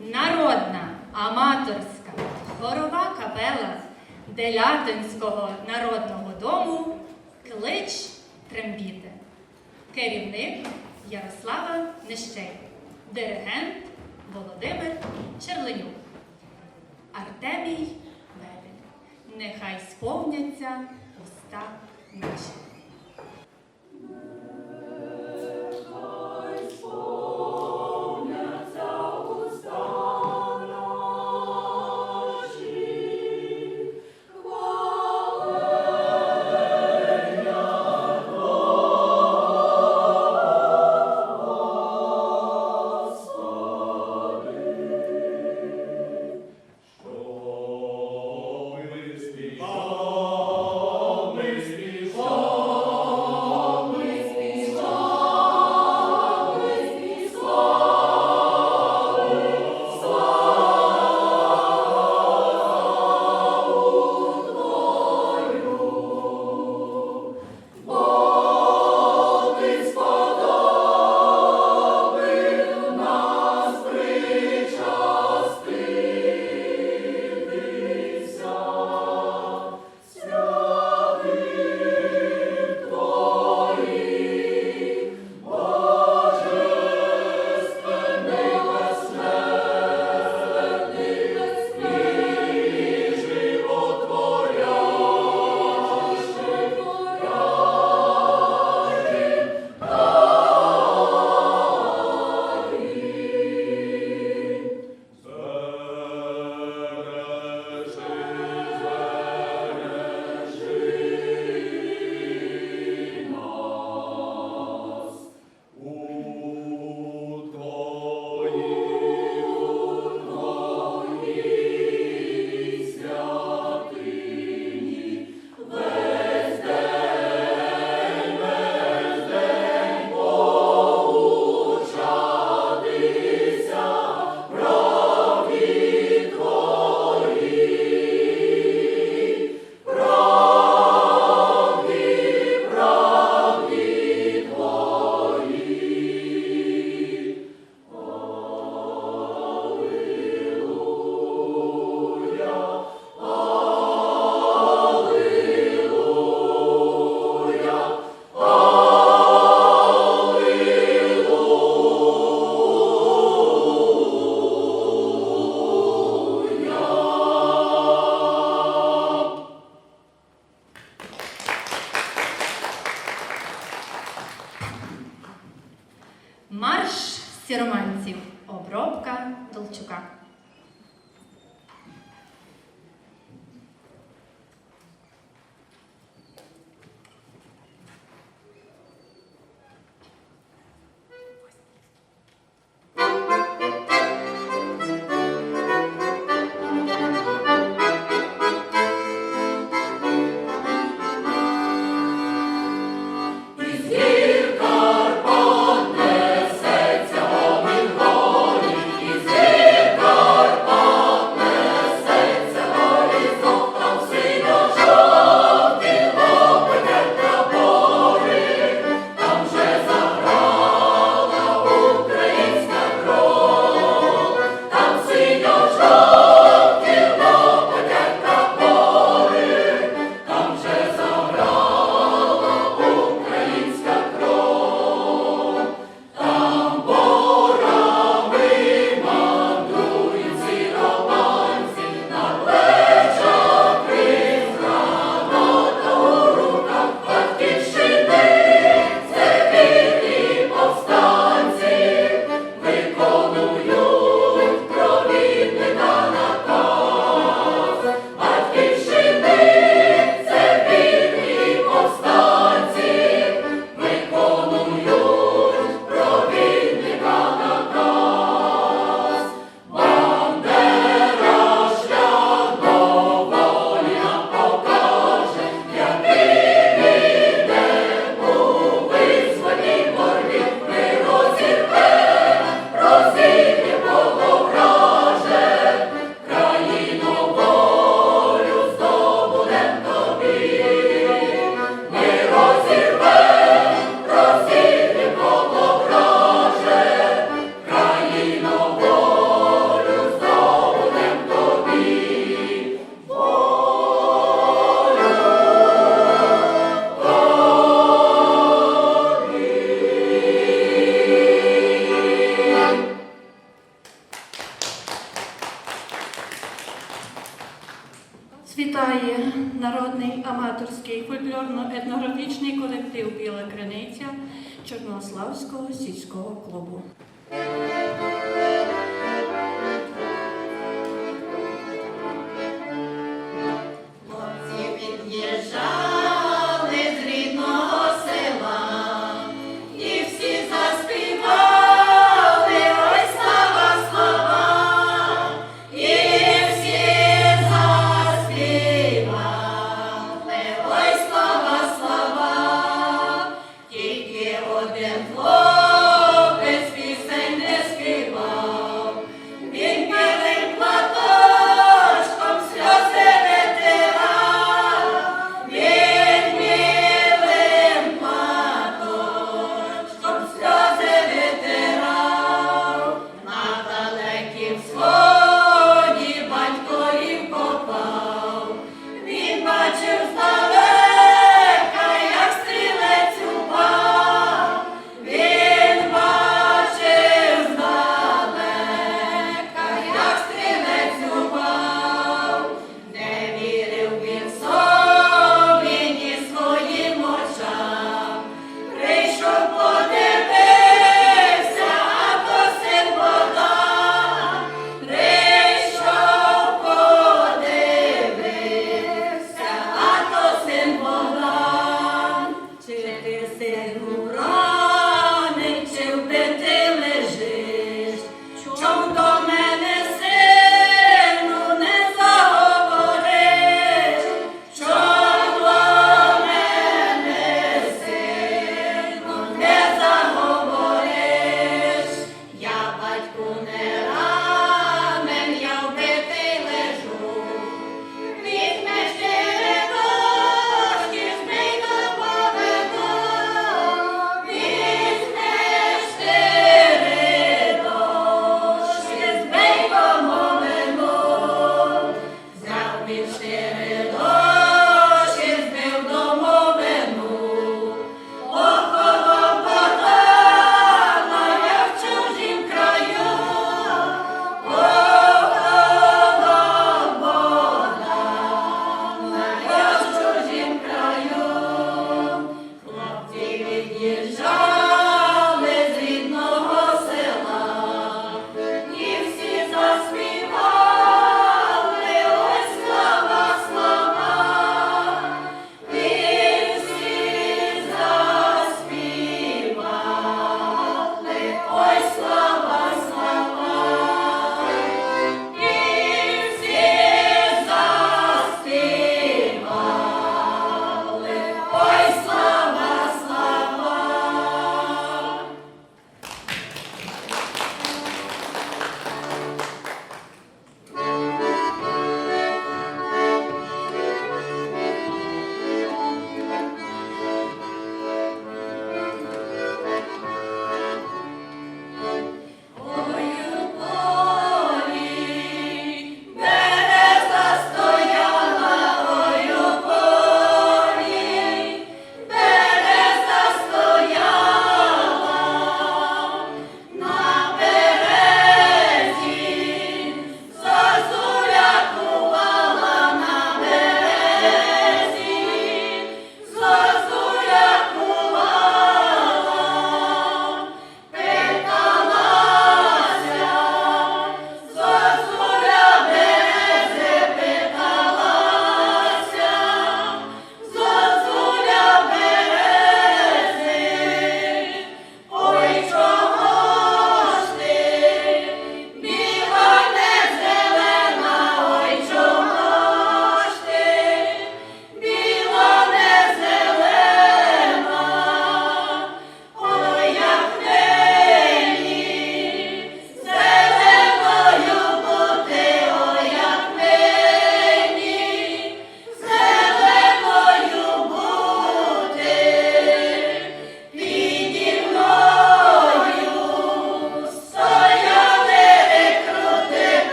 Народна аматорська хорова капела Делятинського народного дому Клич Трембіти. Керівник Ярослава Нещей. Диригент Володимир Черленюк. Артемій Бебель. Нехай сповняться уста наші. Аматорський фольклорно-етнографічний колектив Біла Криниця Чорнославського сільського клубу.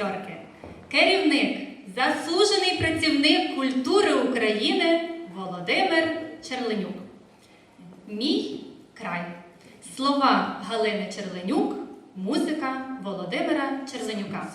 Пасьорки, керівник, заслужений працівник культури України Володимир Черленюк. Мій край. Слова Галини Черленюк, музика Володимира Черленюка.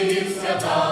Kristi Svetan.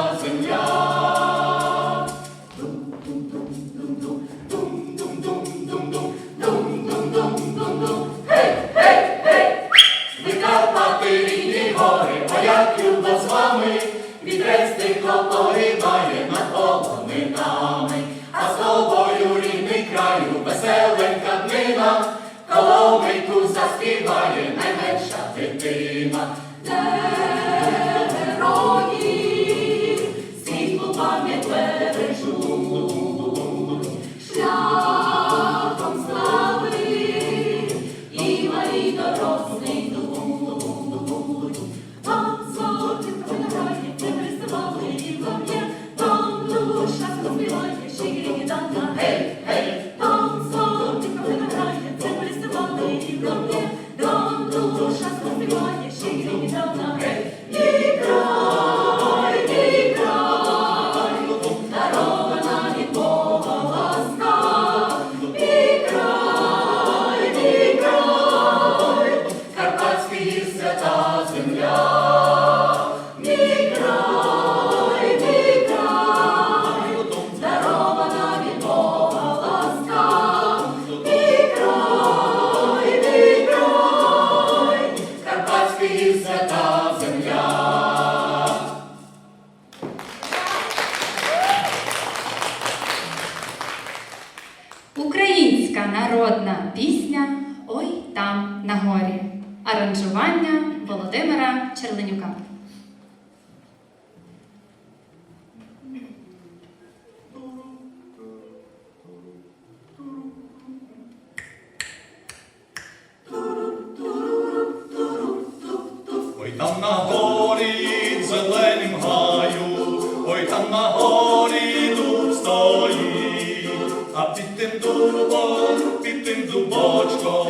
дубом, під тим дубочком,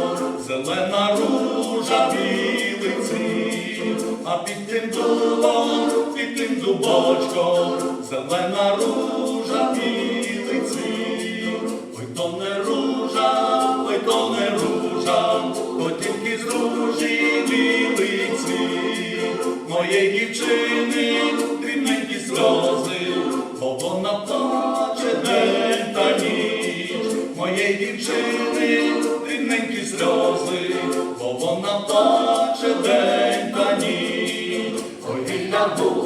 зелена ружа білий а під тим дубом, під тим дубочком, зелена ружа білий ой то не ружа, ой то не ружа, то тільки з ружі білий моєї дівчини. дівчини тиненькі сльози, бо вона плаче день та ніч, ой, вільна душа.